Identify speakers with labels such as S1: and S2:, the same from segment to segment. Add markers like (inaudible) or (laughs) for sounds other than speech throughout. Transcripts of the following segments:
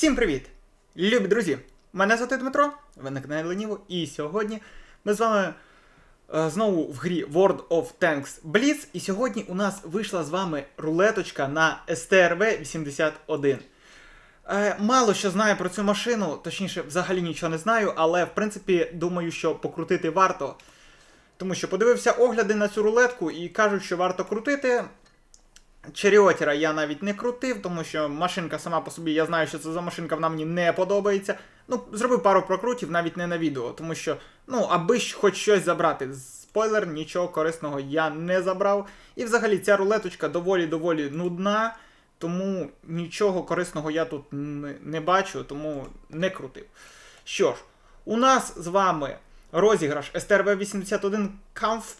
S1: Всім привіт! Любі друзі! Мене звати Дмитро, ви на каналі Леніво, і сьогодні ми з вами е, знову в грі World of Tanks Blitz. І сьогодні у нас вийшла з вами рулеточка на STRV 81. Е, мало що знаю про цю машину, точніше, взагалі нічого не знаю, але в принципі думаю, що покрутити варто. Тому що подивився огляди на цю рулетку і кажуть, що варто крутити. Черіотера я навіть не крутив, тому що машинка сама по собі, я знаю, що це за машинка, вона мені не подобається. Ну, зробив пару прокрутів навіть не на відео, тому що, ну, аби хоч щось забрати. Спойлер, нічого корисного я не забрав. І взагалі ця рулеточка доволі-доволі нудна, тому нічого корисного я тут не, не бачу, тому не крутив. Що ж, у нас з вами розіграш STRV81 Kampf.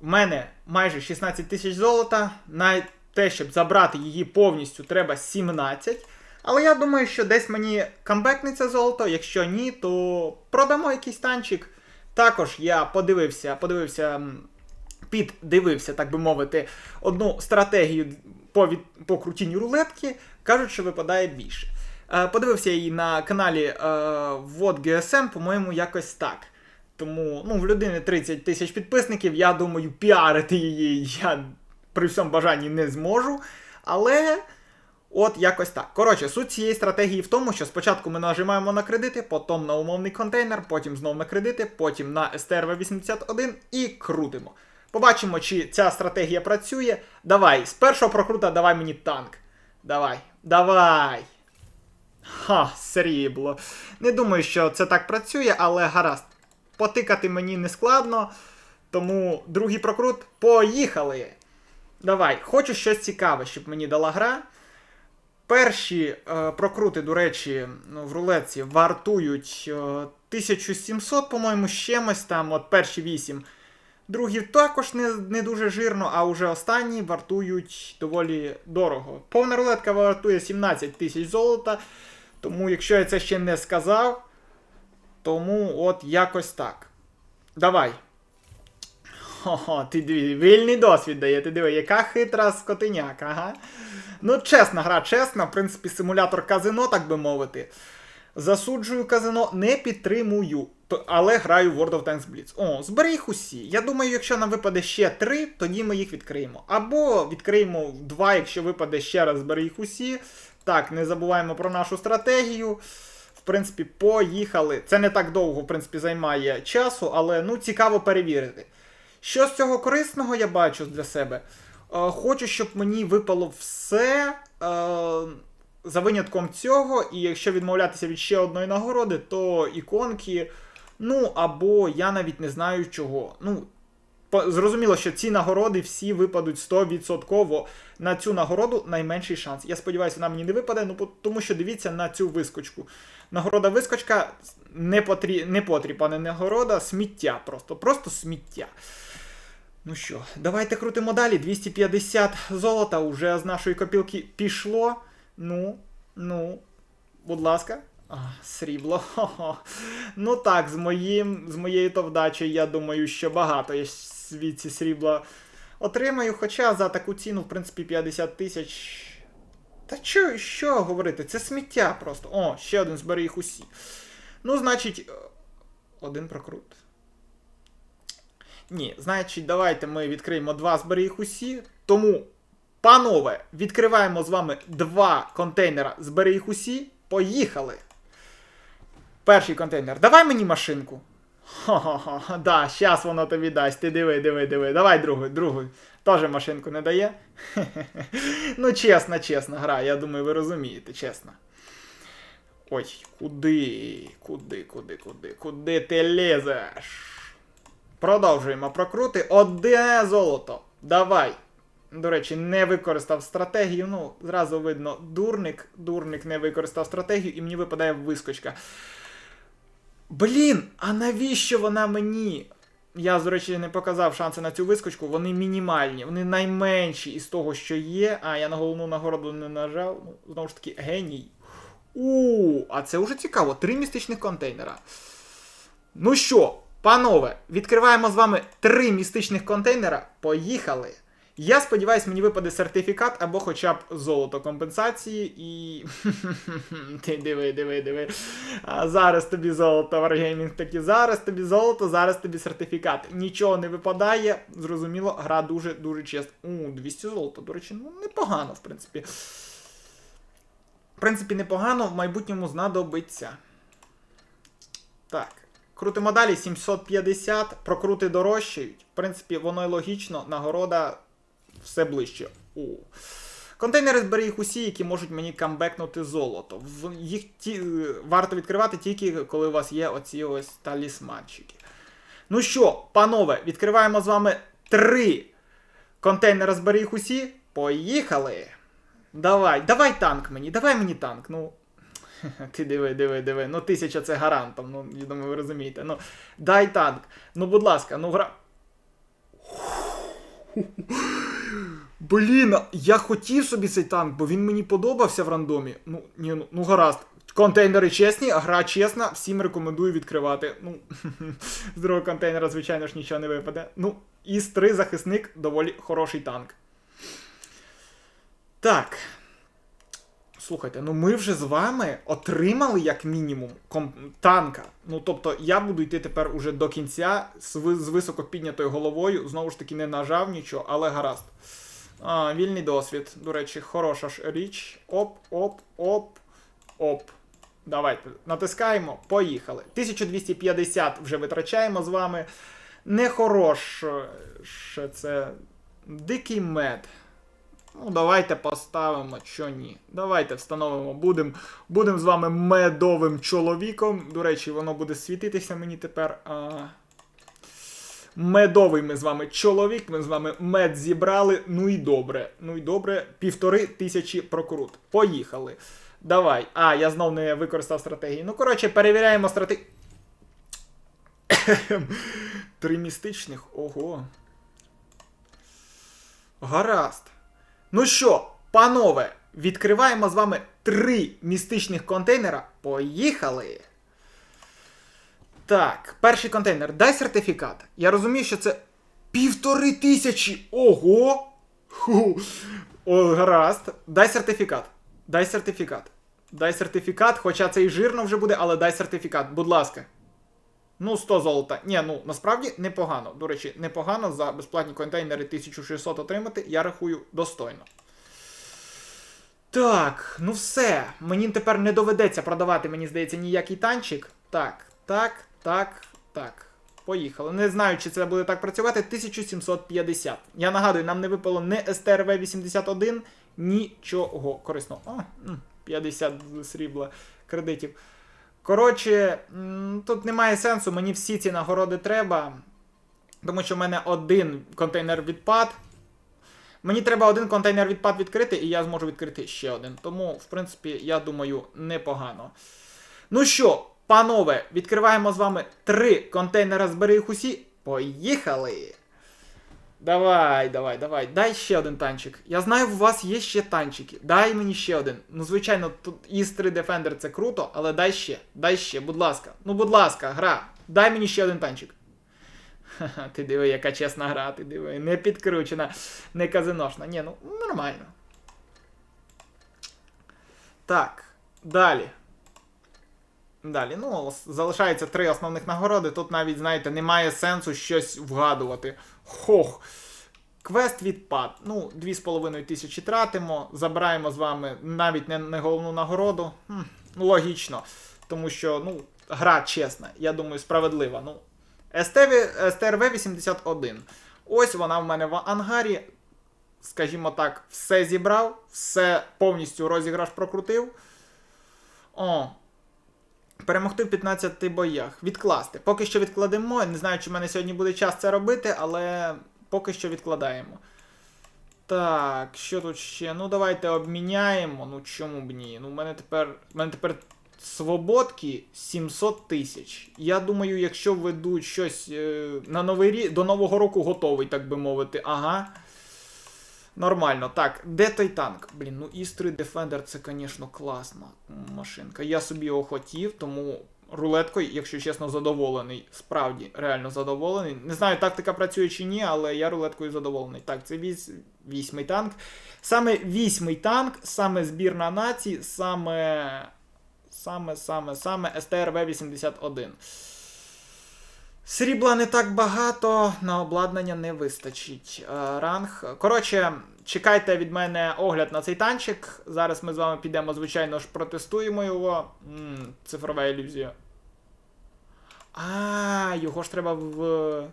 S1: В мене майже 16 тисяч золота. На те, щоб забрати її повністю, треба 17. Але я думаю, що десь мені камбекнеться золото. Якщо ні, то продамо якийсь танчик. Також я подивився, подивився, піддивився, так би мовити, одну стратегію по, від, по крутінню рулетки. Кажуть, що випадає більше. Е, Подивився її на каналі е, VOD GSM, по-моєму, якось так. Тому ну, в людини 30 тисяч підписників, я думаю, піарити її я при всьому бажанні не зможу. Але от якось так. Коротше, суть цієї стратегії в тому, що спочатку ми нажимаємо на кредити, потім на умовний контейнер, потім знову на кредити, потім на STRV81 і крутимо. Побачимо, чи ця стратегія працює. Давай, з першого прокрута давай мені танк. Давай, давай. Ха, срібло. Не думаю, що це так працює, але гаразд. Потикати мені не складно. Тому другий прокрут. Поїхали! Давай, хочу щось цікаве, щоб мені дала гра. Перші е, прокрути, до речі, ну, в рулетці вартують е, 1700, по-моєму, з чимось там, от перші 8. Другі також не, не дуже жирно, а вже останні вартують доволі дорого. Повна рулетка вартує 17 тисяч золота. Тому, якщо я це ще не сказав, тому от якось так. Давай. Хо-хо, ти вільний досвід дає, ти диви, яка хитра скотиняка, ага. Ну, чесна гра, чесна, в принципі, симулятор казино, так би мовити. Засуджую казино, не підтримую, але граю World of Tanks Blitz. О, збери їх усі. Я думаю, якщо нам випаде ще три, тоді ми їх відкриємо. Або відкриємо два, якщо випаде ще раз збери їх усі. Так, не забуваємо про нашу стратегію. Принципі, поїхали. Це не так довго, в принципі, займає часу, але ну цікаво перевірити. Що з цього корисного я бачу для себе? Е, хочу, щоб мені випало все. Е, за винятком цього, і якщо відмовлятися від ще одної нагороди, то іконки. Ну, або я навіть не знаю чого. Ну, зрозуміло, що ці нагороди всі випадуть 100%. На цю нагороду найменший шанс. Я сподіваюся, вона мені не випаде, ну тому що дивіться на цю вискочку. Нагорода вискочка не, потрі... не потріпана нагорода, сміття просто. Просто сміття. Ну що, давайте крутимо далі. 250 золота уже з нашої копілки пішло. Ну, ну, будь ласка. Срібло. (laughs) Ну так, з моїм, з моєю то вдачею, я думаю, що багато я звідси срібла отримаю. Хоча за таку ціну, в принципі, 50 тисяч. Та що, що говорити? Це сміття просто. О, ще один збери їх усі. Ну, значить, е, один прокрут. Ні, значить, давайте ми відкриємо два збери їх усі. Тому, панове, відкриваємо з вами два контейнера збери їх усі. Поїхали! Перший контейнер. Давай мені машинку. Хо-хо-хо, да, щас воно тобі дасть. Ти диви, диви, диви. Давай другу, другу. Тоже машинку не дає. (laughs) ну, чесна, чесна гра, я думаю, ви розумієте, чесно. Ой, куди? Куди, куди, куди? Куди ти лізеш? Продовжуємо прокрути. Одне золото. Давай. До речі, не використав стратегію. Ну, зразу видно, дурник. Дурник не використав стратегію, і мені випадає вискочка. Блін, а навіщо вона мені? Я, до речі, не показав шанси на цю вискочку. Вони мінімальні, вони найменші із того, що є. А, я на головну нагороду не нажав. Ну, знову ж таки, геній. У, а це вже цікаво. Три містичних контейнера. Ну що, панове, відкриваємо з вами три містичних контейнера. Поїхали. Я сподіваюся, мені випаде сертифікат або хоча б золото компенсації і. (laughs) Ти диви, диви, диви. А зараз тобі золото, Wargaming таки, зараз тобі золото, зараз тобі сертифікат. Нічого не випадає. Зрозуміло, гра дуже-дуже чесна. У, 200 золота, до речі, ну непогано, в принципі. В принципі, непогано, в майбутньому знадобиться. Так. Крутимо далі 750, прокрути дорожчають. В принципі, воно й логічно, нагорода все ближче. У. Контейнери збери їх усі, які можуть мені камбекнути золото. Їх ті, е, варто відкривати тільки коли у вас є оці ось талісманчики. Ну що, панове, відкриваємо з вами три контейнери збери їх усі. Поїхали! Давай, давай танк мені, давай мені танк. Ну. (laughs) Ти диви, диви, диви. Ну, тисяча це гарантом. Ну, я думаю, ви розумієте. Ну, дай танк. Ну, будь ласка, ну гра. Блін, я хотів собі цей танк, бо він мені подобався в рандомі. Ну, ні, ну, ну гаразд. Контейнери чесні, гра чесна, всім рекомендую відкривати. Ну, (laughs) з другого контейнера, звичайно ж, нічого не випаде. Ну, іс 3 захисник доволі хороший танк. Так. Слухайте, ну ми вже з вами отримали як мінімум танка. Ну тобто я буду йти тепер уже до кінця з, з високо піднятою головою. Знову ж таки, не нажав нічого, але гаразд. А, вільний досвід. До речі, хороша ж річ. Оп, оп, оп, оп. Давайте натискаємо. Поїхали. 1250 вже витрачаємо з вами. Нехороше це дикий мед. Ну, давайте поставимо, що ні. Давайте встановимо. Будемо будем з вами медовим чоловіком. До речі, воно буде світитися мені тепер. А... Медовий ми з вами чоловік, ми з вами мед зібрали. Ну і добре. Ну і добре. Півтори тисячі прокрут. Поїхали. Давай. А, я знов не використав стратегії. Ну, коротше, перевіряємо стратегію. (coughs) Три містичних. Ого. Гаразд. Ну що, панове, відкриваємо з вами три містичних контейнера. Поїхали! Так, перший контейнер. Дай сертифікат. Я розумію, що це півтори тисячі. Ого! Ху. О, гаразд. Дай сертифікат. Дай сертифікат. Дай сертифікат, хоча це і жирно вже буде, але дай сертифікат, будь ласка. Ну, 100 золота. Ні, ну насправді непогано. До речі, непогано за безплатні контейнери 1600 отримати, я рахую достойно. Так, ну все. Мені тепер не доведеться продавати, мені здається, ніякий танчик. Так, так, так, так. Поїхали. Не знаю, чи це буде так працювати. 1750. Я нагадую, нам не випало ні СТРВ-81, нічого корисного. О, 50 срібла кредитів. Коротше, тут немає сенсу, мені всі ці нагороди треба. Тому що в мене один контейнер відпад. Мені треба один контейнер відпад відкрити, і я зможу відкрити ще один. Тому, в принципі, я думаю, непогано. Ну що, панове, відкриваємо з вами три контейнера збери їх усі. Поїхали! Давай, давай, давай. Дай ще один танчик. Я знаю, у вас є ще танчики. Дай мені ще один. Ну, звичайно, тут із 3 Defender це круто, але дай ще. Дай ще, будь ласка. Ну, будь ласка, гра. Дай мені ще один танчик. Ха-ха, ти диви, яка чесна гра, ти диви. Не підкручена, не казиношна. Ні, ну нормально. Так, далі. Далі, ну, залишається три основних нагороди. Тут навіть, знаєте, немає сенсу щось вгадувати. Хох. Квест відпад. Ну, 2,5 тисячі тратимо. Забираємо з вами навіть не, не головну нагороду. Хм, логічно. Тому що, ну, гра чесна, я думаю, справедлива. Ну, СТРВ 81. Ось вона в мене в ангарі. Скажімо так, все зібрав, все повністю розіграш прокрутив. О, Перемогти в 15 боях. Відкласти. Поки що відкладемо. Не знаю, чи в мене сьогодні буде час це робити, але поки що відкладаємо. Так, що тут ще? Ну, давайте обміняємо. Ну чому б ні? Ну, в мене тепер. В мене тепер свободки 700 тисяч. Я думаю, якщо введуть щось е, на новий рік, до Нового року готовий, так би мовити. Ага. Нормально. Так, де той танк? Блін, ну Іс 3 Defender це, звісно, класна машинка. Я собі його хотів, тому рулеткою, якщо чесно, задоволений. Справді, реально задоволений. Не знаю, тактика працює чи ні, але я рулеткою задоволений. Так, це вісь, вісьмий танк. Саме вісьмий танк, саме збірна націй, саме. Саме, саме, саме СТРВ-81. Срібла не так багато, на обладнання не вистачить. Е, ранг. Коротше, чекайте від мене огляд на цей танчик. Зараз ми з вами підемо, звичайно ж, протестуємо його. м цифрова ілюзія. А, його ж треба в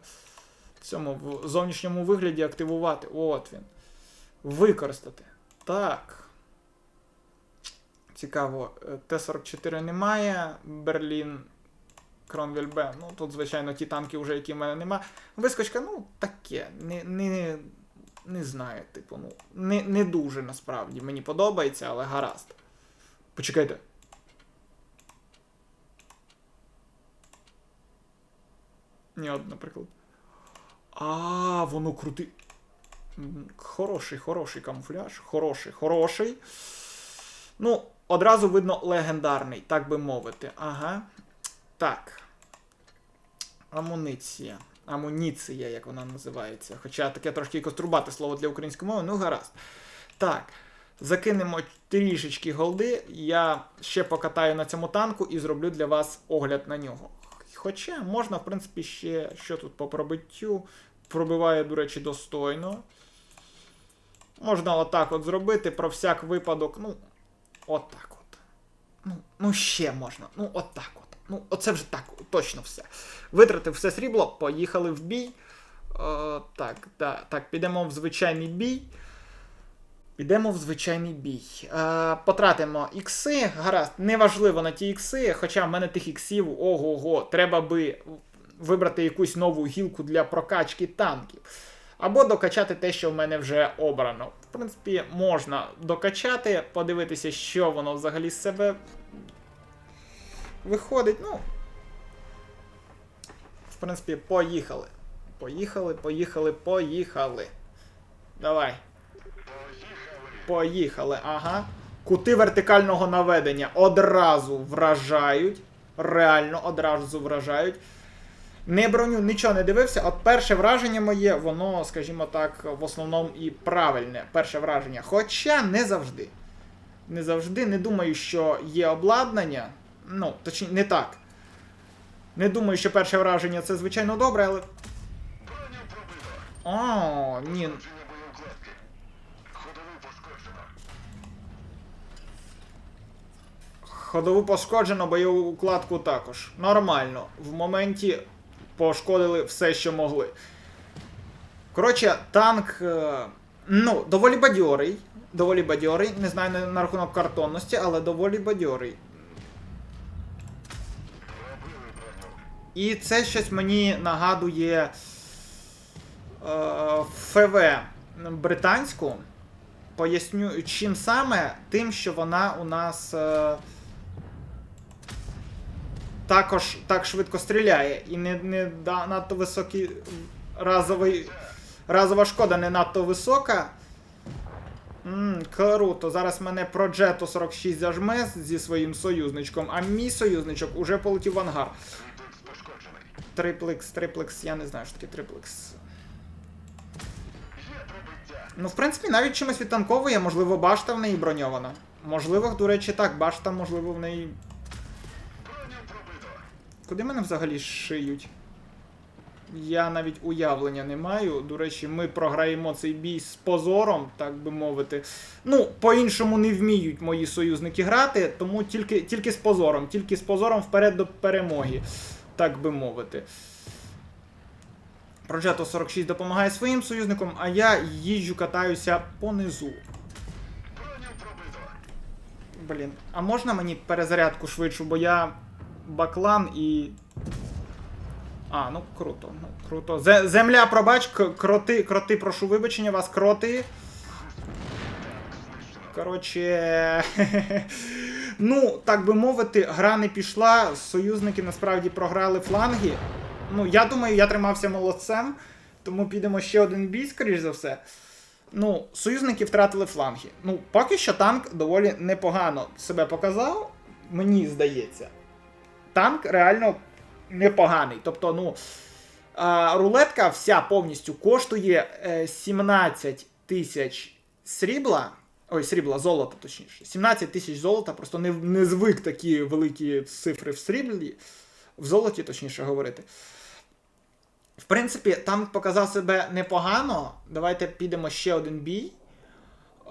S1: цьому в зовнішньому вигляді активувати. От він. Використати. Так. Цікаво, е, Т-44 немає. Берлін. Кронвель Б. Ну, тут, звичайно, ті танки, вже, які в мене нема. Вискочка, ну, таке. Не, не, не знаю, типу, ну, не, не дуже насправді. Мені подобається, але гаразд. Почекайте. Ні, от, наприклад. А, воно крути. Хороший, хороший камуфляж. Хороший, хороший. Ну, одразу видно легендарний, так би мовити. Ага. Так. Амуніція. Амуніція, як вона називається. Хоча таке трошки кострубате слово для української мови, ну гаразд. Так. Закинемо трішечки голди. Я ще покатаю на цьому танку і зроблю для вас огляд на нього. Хоча можна, в принципі, ще що тут по пробиттю. Пробиває, до речі, достойно. Можна отак от зробити про всяк випадок. Ну, отак от. Ну, ну ще можна. Ну, отак от. Ну, оце вже так, точно все. Витратив все срібло, поїхали в бій. Е, так, да, так, підемо в звичайний бій. Підемо в звичайний бій. Е, потратимо ікси. Гаразд, неважливо на ті ікси, хоча в мене тих іксів, ого-го, треба би вибрати якусь нову гілку для прокачки танків. Або докачати те, що в мене вже обрано. В принципі, можна докачати, подивитися, що воно взагалі з себе виходить. Ну. В принципі, поїхали. Поїхали, поїхали, поїхали. Давай. Поїхали, ага. Кути вертикального наведення одразу вражають. Реально одразу вражають. Не броню, нічого не дивився. От перше враження моє, воно, скажімо так, в основному і правильне. Перше враження. Хоча не завжди. Не завжди. Не думаю, що є обладнання. Ну, точніше, не так. Не думаю, що перше враження це звичайно добре, але. О, ні. Ходову пошкоджено, бойову укладку також. Нормально. В моменті пошкодили все, що могли. Коротше, танк. е, Ну, доволі бадьорий. Доволі бадьорий. Не знаю на, на рахунок картонності, але доволі бадьорий. І це щось мені нагадує е, ФВ британську. Поясню, чим саме, тим, що вона у нас е, також так швидко стріляє. І не, не да, надто високий разовий. Разова шкода не надто висока. Ммм, круто. Зараз мене про Проджето 46 зажме зі своїм союзничком, а мій союзничок уже полетів в ангар. Триплекс, триплекс, я не знаю, що таке триплекс. Ну, в принципі, навіть чимось відтанковує, можливо, башта в неї броньована. Можливо, до речі, так, башта, можливо, в неї. Куди мене взагалі шиють? Я навіть уявлення не маю. До речі, ми програємо цей бій з позором, так би мовити. Ну, по-іншому не вміють мої союзники грати, тому тільки, тільки з позором, тільки з позором вперед до перемоги, так би мовити. Проджето 46 допомагає своїм союзникам, а я їжджу катаюся понизу. Блін, а можна мені перезарядку швидшу, бо я баклан і. А, ну круто, ну круто. Земля, пробач, кроти, кроти, прошу вибачення вас, кроти. Коротше. (laughs) ну, так би мовити, гра не пішла. Союзники насправді програли фланги. Ну, я думаю, я тримався молодцем, тому підемо ще один бій, скоріш за все. Ну, союзники втратили фланги. Ну, поки що танк доволі непогано себе показав, мені здається. танк реально непоганий. Тобто, ну. Рулетка вся повністю коштує е, 17 тисяч срібла. Ой, срібла, золота, точніше. 17 тисяч золота, просто не, не звик такі великі цифри в сріблі, в золоті, точніше говорити. В принципі, танк показав себе непогано. Давайте підемо ще один бій.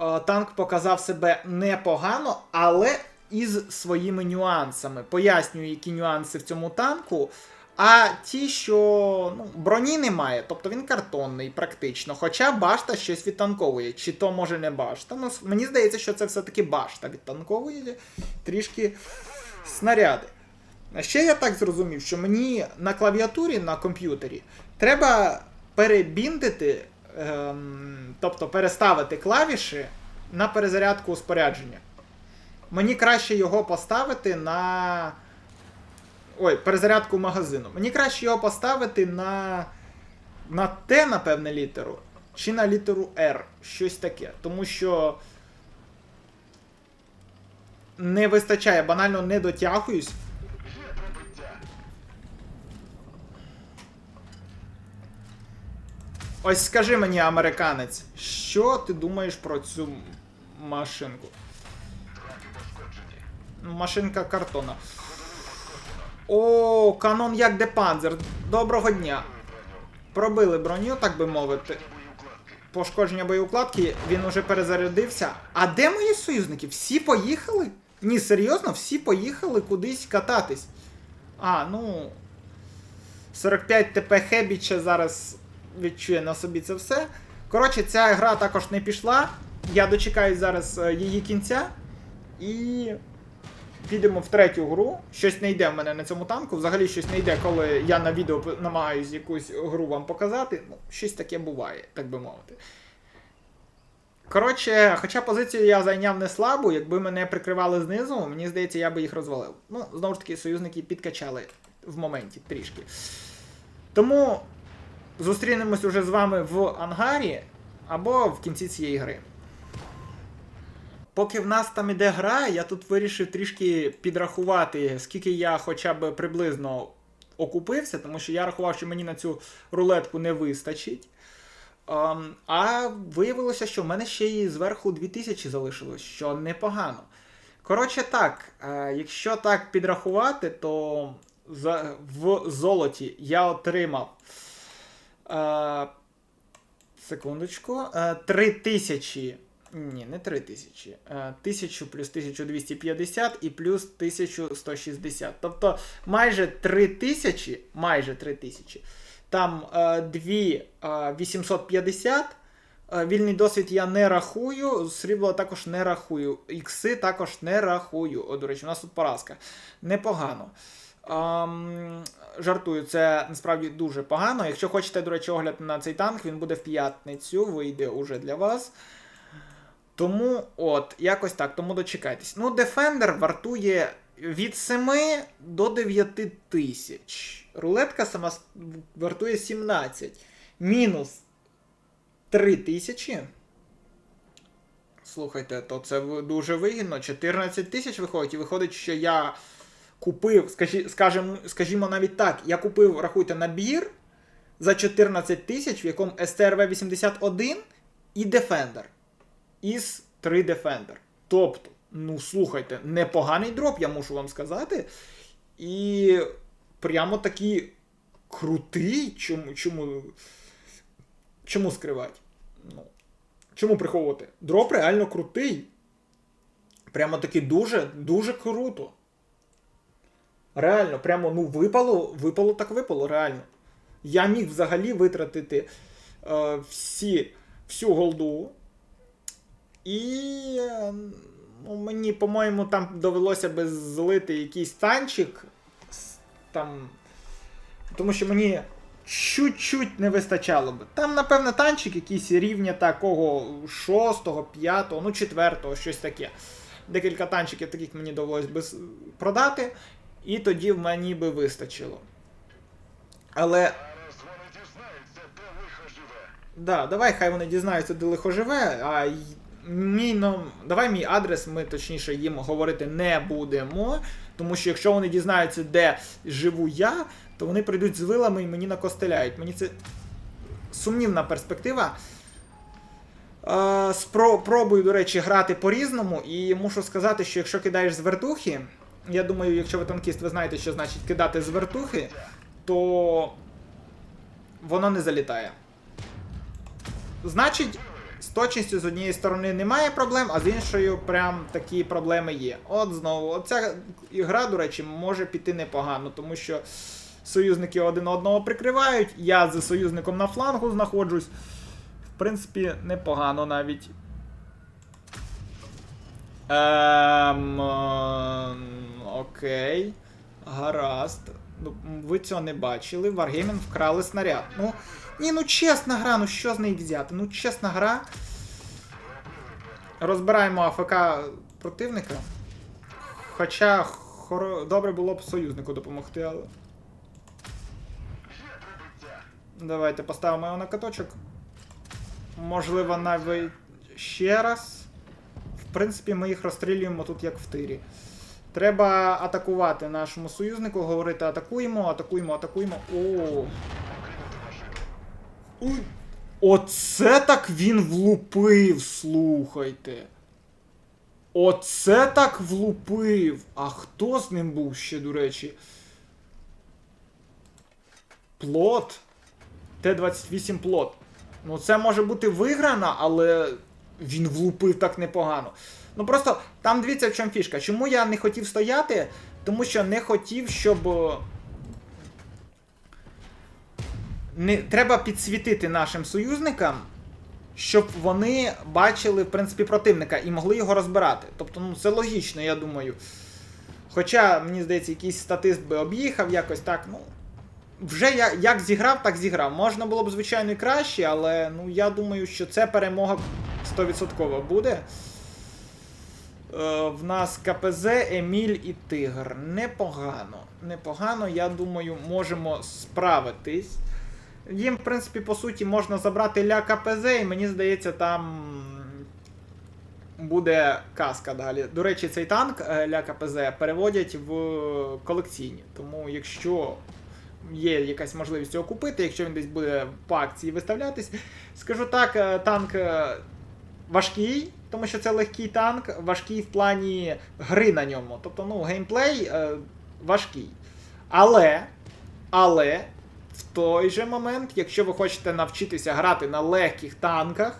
S1: Е, Танк показав себе непогано, але із своїми нюансами. Пояснюю, які нюанси в цьому танку. А ті, що ну, броні немає, тобто він картонний, практично. Хоча башта щось відтанковує, чи то може не башта. Ну, мені здається, що це все-таки башта відтанковує трішки снаряди. А ще я так зрозумів, що мені на клавіатурі на комп'ютері треба перебіндити, ем, тобто переставити клавіші на перезарядку спорядження. Мені краще його поставити на. Ой, перезарядку магазину. Мені краще його поставити на. На Т, напевне, літеру. Чи на літеру R. Щось таке. Тому що. Не вистачає, банально не дотягуюсь. Ось скажи мені, американець, що ти думаєш про цю машинку? Ну, Машинка картона. О, канон як де панзер. Доброго дня. Пробили броню, так би мовити. Пошкодження боєукладки, він уже перезарядився. А де мої союзники? Всі поїхали? Ні, серйозно, всі поїхали кудись кататись. А, ну. 45 ТП Хебіча зараз відчує на собі це все. Коротше, ця гра також не пішла. Я дочекаюсь зараз е, її кінця. І підемо в третю гру. Щось не йде в мене на цьому танку. Взагалі щось не йде, коли я на відео намагаюсь якусь гру вам показати. Ну, щось таке буває, так би мовити. Коротше, хоча позицію я зайняв не слабу, якби мене прикривали знизу, мені здається, я би їх розвалив. Ну, знову ж таки, союзники підкачали в моменті трішки. Тому зустрінемось уже з вами в ангарі або в кінці цієї гри. Поки в нас там іде гра, я тут вирішив трішки підрахувати, скільки я хоча б приблизно окупився, тому що я рахував, що мені на цю рулетку не вистачить. Ем, а виявилося, що в мене ще й зверху 2000 залишилось, що непогано. Коротше, так, е, якщо так підрахувати, то в золоті я отримав. Е, секундочку. Е, 3000. Ні, не 3000. Е, 1000 плюс 1250 і плюс 1160. Тобто майже 3000, майже 3000. Там е, 2850. Е, Вільний досвід я не рахую, срібло також не рахую. Ікси також не рахую. О, до речі, у нас тут поразка. Непогано. Ам, жартую, це насправді дуже погано. Якщо хочете, до речі, огляд на цей танк, він буде в п'ятницю, вийде уже для вас. Тому, от, якось так, тому дочекайтесь. Ну, Defender вартує від 7 до 9 тисяч. Рулетка сама вартує 17. Мінус 3 тисячі. Слухайте, то це дуже вигідно. 14 тисяч виходить, і виходить, що я купив, скажі, скажімо, скажімо навіть так, я купив, рахуйте, набір за 14 тисяч, в якому STRV 81 і Defender. Із 3 Defender. Тобто, ну слухайте, непоганий дроп, я мушу вам сказати. І прямо такий крутий. Чому, чому, чому скривати? Ну, чому приховувати? Дроп реально крутий. Прямо таки дуже, дуже круто. Реально, прямо ну випало, випало так випало, реально. Я міг взагалі витратити е, всі, всю голду. І е, ну, мені, по-моєму, там довелося би злити якийсь танчик. Там. Тому що мені чуть-чуть не вистачало би. Там, напевно, танчик якийсь рівня такого 6, 5, ну 4-го, щось таке. Декілька танчиків таких мені довелось би продати, і тоді в мені би вистачило. Але
S2: Зараз вони дізнаються, де лихо живе.
S1: Да, давай хай вони дізнаються, де лихо живе, а мій ном... давай мій адрес, ми точніше їм говорити не будемо. Тому що якщо вони дізнаються, де живу я, то вони прийдуть з вилами і мені накостеляють. Мені це сумнівна перспектива. Е, спро- пробую, до речі, грати по-різному, і мушу сказати, що якщо кидаєш з вертухи, я думаю, якщо ви танкіст, ви знаєте, що значить кидати з вертухи, то воно не залітає. Значить, з точністю з однієї сторони немає проблем, а з іншою прям такі проблеми є. От знову, оця ігра, до речі, може піти непогано, тому що союзники один одного прикривають, я з союзником на флангу знаходжусь. В принципі, непогано навіть. Ем, окей. Гаразд. Ну, Ви цього не бачили. Wargaming вкрали снаряд. Ну, ні, ну чесна гра, ну що з неї взяти? Ну, чесна гра. Розбираємо АФК противника. Хоча хоро... добре було б союзнику допомогти, але. Давайте поставимо його на каточок. Можливо, навіть ще раз. В принципі, ми їх розстрілюємо тут як в тирі. Треба атакувати нашому союзнику, говорити атакуємо, атакуємо, атакуємо. О. Оце так він влупив, слухайте. Оце так влупив. А хто з ним був ще, до речі? Плот. Т-28 плот. Ну, це може бути виграно, але він влупив так непогано. Ну просто там дивіться, в чому фішка. Чому я не хотів стояти? Тому що не хотів, щоб. е, Не, треба підсвітити нашим союзникам, щоб вони бачили, в принципі, противника і могли його розбирати. Тобто, ну, це логічно, я думаю. Хоча, мені здається, якийсь статист би об'їхав якось так, ну. Вже я як зіграв, так зіграв. Можна було б, звичайно, і краще, але ну, я думаю, що це перемога 100% буде. Е, в нас КПЗ, Еміль і Тигр. Непогано. Непогано, я думаю, можемо справитись. Їм, в принципі, по суті, можна забрати ля КПЗ, і мені здається, там буде каска далі. До речі, цей танк е, ля КПЗ переводять в колекційні. Тому якщо є якась можливість його купити, якщо він десь буде по акції виставлятись, скажу так, е, танк важкий, тому що це легкий танк, важкий в плані гри на ньому. Тобто, ну, геймплей е, важкий. Але, але в той же момент, якщо ви хочете навчитися грати на легких танках,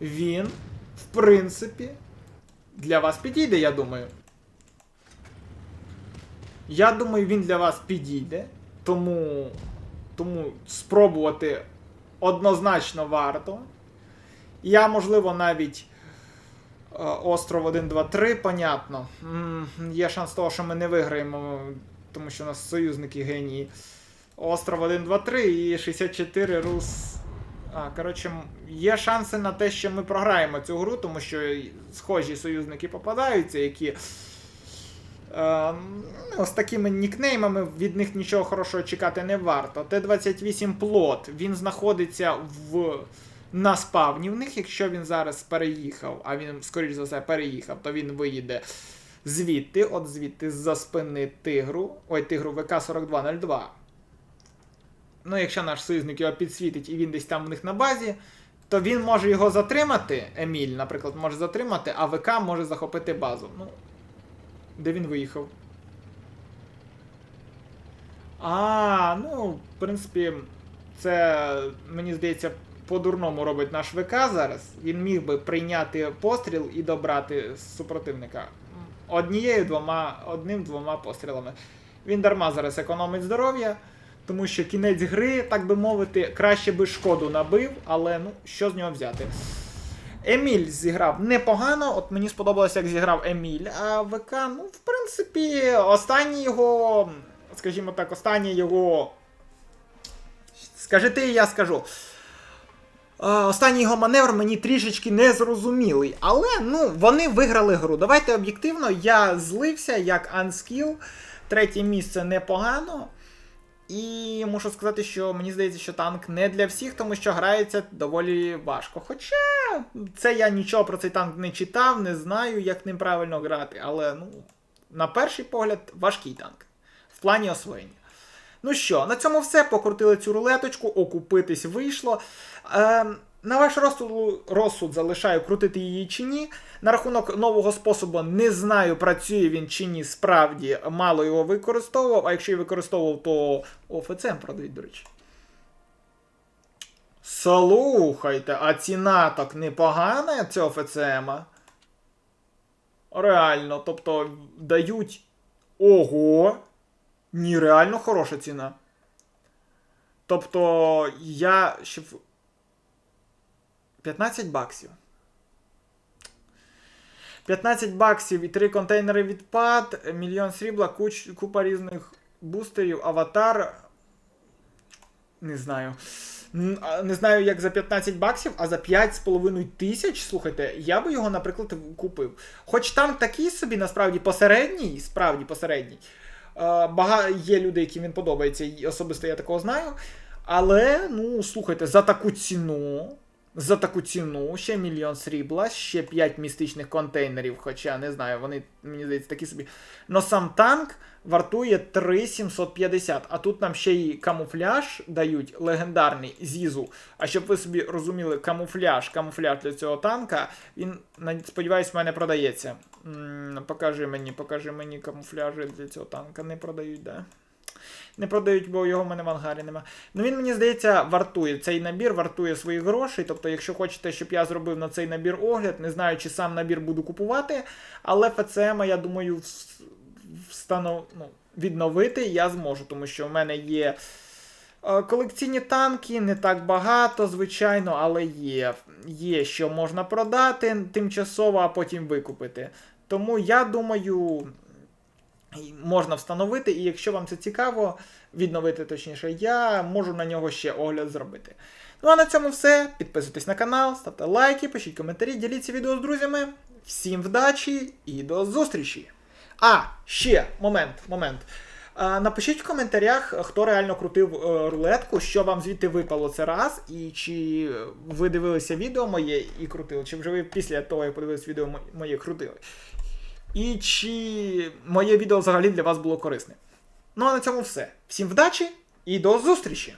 S1: він, в принципі, для вас підійде, я думаю. Я думаю, він для вас підійде. Тому, тому спробувати однозначно варто. Я, можливо, навіть остров 1, 2, 3, понятно. Є шанс того, що ми не виграємо, тому що у нас союзники генії. Остров 1, 2, 3 і 64 Рус. А, коротше, є шанси на те, що ми програємо цю гру, тому що схожі союзники попадаються, які. Е, ну, з такими нікнеймами від них нічого хорошого чекати не варто. Т-28 плот, він знаходиться в на спавні в них. Якщо він зараз переїхав, а він, скоріш за все, переїхав, то він виїде звідти, от звідти з-за спини тигру. Ой, тигру ВК-4202. Ну, якщо наш союзник його підсвітить і він десь там в них на базі, то він може його затримати. Еміль, наприклад, може затримати, а ВК може захопити базу. Ну, де він виїхав? А, ну, в принципі, це, мені здається, по-дурному робить наш ВК зараз. Він міг би прийняти постріл і добрати супротивника. Однією двома, одним-двома пострілами. Він дарма зараз економить здоров'я, тому що кінець гри, так би мовити, краще би шкоду набив, але ну, що з нього взяти? Еміль зіграв непогано, от мені сподобалося, як зіграв Еміль. А ВК, ну, в принципі, останній його, скажімо так, останній його. Скажи ти, я скажу. Останній його маневр мені трішечки незрозумілий. Але ну, вони виграли гру. Давайте об'єктивно, я злився як Unskill. Третє місце непогано. І мушу сказати, що мені здається, що танк не для всіх, тому що грається доволі важко. Хоча це я нічого про цей танк не читав, не знаю, як ним правильно грати, але ну, на перший погляд, важкий танк в плані освоєння. Ну що, на цьому все. Покрутили цю рулеточку, окупитись вийшло. Е, на ваш розсуд, розсуд залишаю крутити її чи ні. На рахунок нового способу не знаю, працює він чи ні, справді мало його використовував, а якщо і використовував, то ОФЦМ продають, до речі. Слухайте, а ціна так непогана цього ФЦМ. Реально, тобто дають. Ого! Ні, реально хороша ціна. Тобто, я ще. в- 15 баксів. 15 баксів і 3 контейнери відпад, мільйон срібла, куч, купа різних бустерів, аватар. Не знаю. Не знаю, як за 15 баксів, а за 5,5 тисяч, слухайте, я би його, наприклад, купив. Хоч там такий собі, насправді, посередній, справді посередній. Е. Є люди, яким він подобається, і особисто я такого знаю. Але, ну, слухайте, за таку ціну. За таку ціну ще мільйон срібла, ще 5 містичних контейнерів, хоча не знаю, вони, мені здається, такі собі. Но сам танк вартує 3750, а тут нам ще й камуфляж дають легендарний Зізу. А щоб ви собі розуміли, камуфляж, камуфляж для цього танка, він, сподіваюсь, в мене продається. М, Покажи мені, покажи мені камуфляжі для цього танка. Не продають, да? Не продають, бо його в мене в ангарі нема. Ну він, мені здається, вартує. Цей набір вартує своїх грошей. Тобто, якщо хочете, щоб я зробив на цей набір огляд, не знаю, чи сам набір буду купувати, але ФЦМ, я думаю, встанов... ну, відновити я зможу, тому що в мене є. е, Колекційні танки не так багато, звичайно, але є. Є, що можна продати тимчасово, а потім викупити. Тому я думаю, можна встановити, і якщо вам це цікаво, відновити точніше, я можу на нього ще огляд зробити. Ну а на цьому все. Підписуйтесь на канал, ставте лайки, пишіть коментарі, діліться відео з друзями. Всім вдачі і до зустрічі! А, ще момент, момент. Напишіть в коментарях, хто реально крутив е, рулетку, що вам звідти випало це раз, і чи ви дивилися відео моє і крутили, чи вже ви після того, як подивилися відео моє крутили. І чи моє відео взагалі для вас було корисне. Ну а на цьому все. Всім вдачі і до зустрічі!